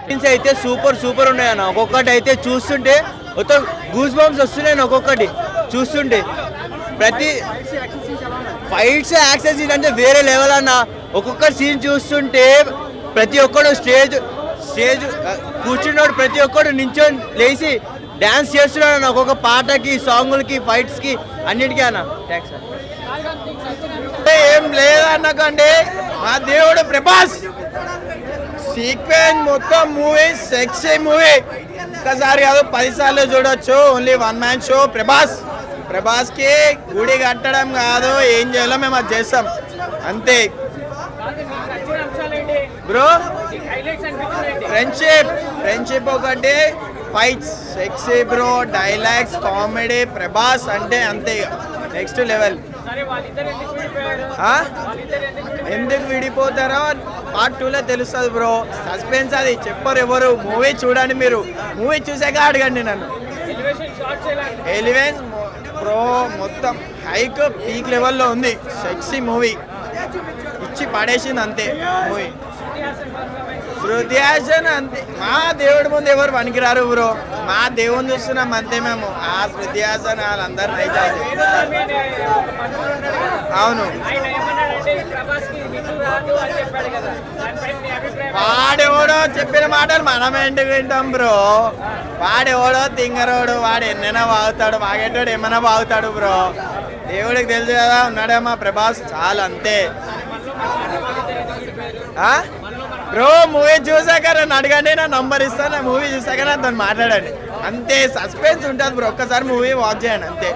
Scenes అయితే super super ఉన్నాయి అన్న. ఒక్కొక్కటి అయితే చూస్తుంటే మొత్తం గూస్ బాంబ్స్ వస్తున్నాయి ఒక్కొక్కటి. చూస్తుంటే. ప్రతి ఫైట్స్ యాక్సెస్ సీన్ అంటే వేరే లెవెల్ అన్న. ఒక్కొక్క సీన్ చూస్తుంటే ప్రతి ఒక్కడు స్టేజ్ స్టేజ్ కూర్చున్నాడు ప్రతి ఒక్కడు నించొని లేచి డ్యాన్స్ చేస్తున్నాడు అన్న. ఒక్కొక్క పాటకి సాంగులకి ఫైట్స్కి అన్నిటికీ అన్న. థ్యాంక్స్ ఏం లేదన్నకండి మా దేవుడు ప్రభాస్! సీక్వెన్స్ మొత్తం మూవీ సెక్సీ మూవీ. ఒక్కసారి కాదు పది సార్లు చూడొచ్చు. Only one man show Prabhas. ప్రభాస్కి గుడి కట్టడం కాదు ఏం చేయాలో మేము అది చేస్తాం. అంతే. బ్రో ఫ్రెండ్షిప్ ఫ్రెండ్షిప్ ఒకటి fights sexy bro dialogues comedy Prabhas అంటే అంతే నెక్స్ట్ లెవెల్ ఎందుకు విడిపోతారో పార్ట్ టూలో తెలుస్తుంది బ్రో సస్పెన్స్ అది. చెప్పరు ఎవరు. మూవీ చూడండి మీరు. మూవీ చూసాక అడగండి నన్ను. ఎలివెన్స్ బ్రో మొత్తం హైక్ పీక్ లెవెల్లో ఉంది. సెక్సీ మూవీ ఇచ్చి పడేసింది అంతే మూవీ శృతి హాసన్ అంతే. మా దేవుడి ముందు ఎవరు పనికిరారు బ్రో మా దేవుని చూస్తున్నాం అంతే మేము. ఆ శృతి హాసన్ వాళ్ళందరూ అవును. వాడెవడో చెప్పిన మాటలు మనం ఎందుకు వింటాం బ్రో? వాడెవడో తింగరోడు వాడు ఎన్నైనా వాగుతాడు వాగేటోడు ఏమైనా వాగుతాడు బ్రో? దేవుడికి తెలుసు కదా ఉన్నాడేమో ప్రభాస్ చాలా అంతే. బ్రో మూవీ చూసాక నన్ను అడగండి నా నంబర్ ఇస్తాను మూవీ చూసాక నాతో మాట్లాడండి. అంతే సస్పెన్స్ ఉంటుంది బ్రో ఒక్కసారి మూవీ వాచ్ చేయండి అంతే.